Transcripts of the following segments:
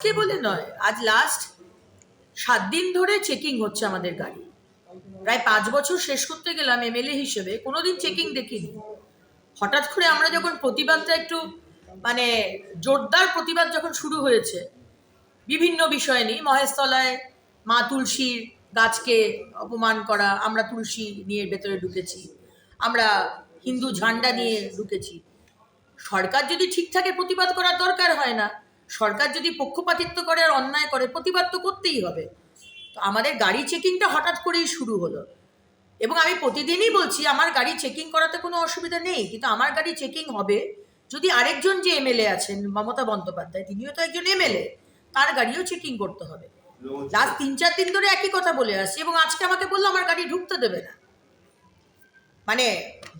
কে বলে নয়? আজ লাস্ট সাত দিন ধরে চেকিং হচ্ছে আমাদের গাড়ি। প্রায় পাঁচ বছর শেষ করতে গেলাম এমএলএ হিসেবে, কোনোদিন চেকিং দেখিনি। হঠাৎ করে আমরা যখন প্রতিবাদটা একটু মানে জোরদার প্রতিবাদ যখন শুরু হয়েছে, বিভিন্ন বিষয় নিয়ে, মহেশতলায় মা তুলসীর গাছকে অপমান করা, আমরা তুলসী নিয়ে ভেতরে ঢুকেছি, আমরা হিন্দু ঝান্ডা নিয়ে ঢুকেছি। সরকার যদি ঠিকঠাকে প্রতিবাদ করার দরকার হয় না সরকার যদি পক্ষপাতিত্ব করে আর অন্যায় করে, প্রতিবাদ তো করতেই হবে। তো আমাদের গাড়ি চেকিংটা হঠাৎ করেই শুরু হলো। এবং আমি প্রতিদিনই বলছি, আমার গাড়ি চেকিং করাতে কোনো অসুবিধা নেই, কিন্তু আমার গাড়ি চেকিং হবে যদি আরেকজন যে এমএলএ আছেন, মমতা বন্দ্যোপাধ্যায়, তিনিও তো একজন এমএলএ, তার গাড়িও চেকিং করতে হবে। লাস্ট তিন চার দিন ধরে একই কথা বলে আসছি এবং আজকে আমাকে বলল, আমার গাড়ি ঢুকতে দেবে না। মানে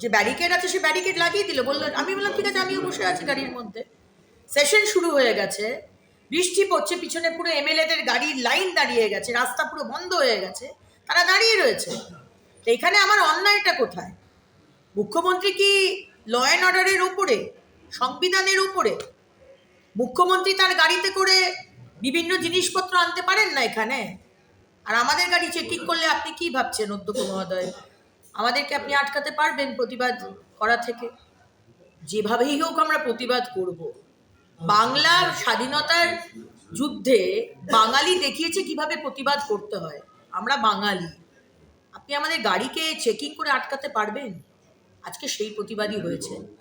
যে ব্যারিকেড আছে, সে ব্যারিকেড লাগিয়ে দিল। বলল, আমি বললাম, ঠিক আছে, আমিও বসে আছি গাড়ির মধ্যে। সেশন শুরু হয়ে গেছে। বৃষ্টি পড়ছে, পিছনে পুরো এমএলএদের গাড়ির লাইন দাঁড়িয়ে গেছে, রাস্তা পুরো বন্ধ হয়ে গেছে, তারা দাঁড়িয়ে রয়েছে। তো এখানে আমার অন্যায়টা কোথায়? মুখ্যমন্ত্রী কি ল অ্যান্ড অর্ডারের ওপরে সংবিধানের উপরে? মুখ্যমন্ত্রী তার গাড়িতে করে বিভিন্ন জিনিসপত্র আনতে পারেন না এখানে? আর আমাদের গাড়ি চেকিং করলে আপনি কি ভাবছেন অধ্যক্ষ মহোদয়? আমাদেরকে আপনি আটকাতে পারবেন প্রতিবাদ করা থেকে? যেভাবেই হোক আমরা প্রতিবাদ করব। বাংলার স্বাধীনতার যুদ্ধে বাঙালি দেখিয়েছে কীভাবে প্রতিবাদ করতে হয়। আমরা বাঙালি। আপনি আমাদের গাড়িকে চেকিং করে আটকাতে পারবেন? আজকে সেই প্রতিবাদই হয়েছে।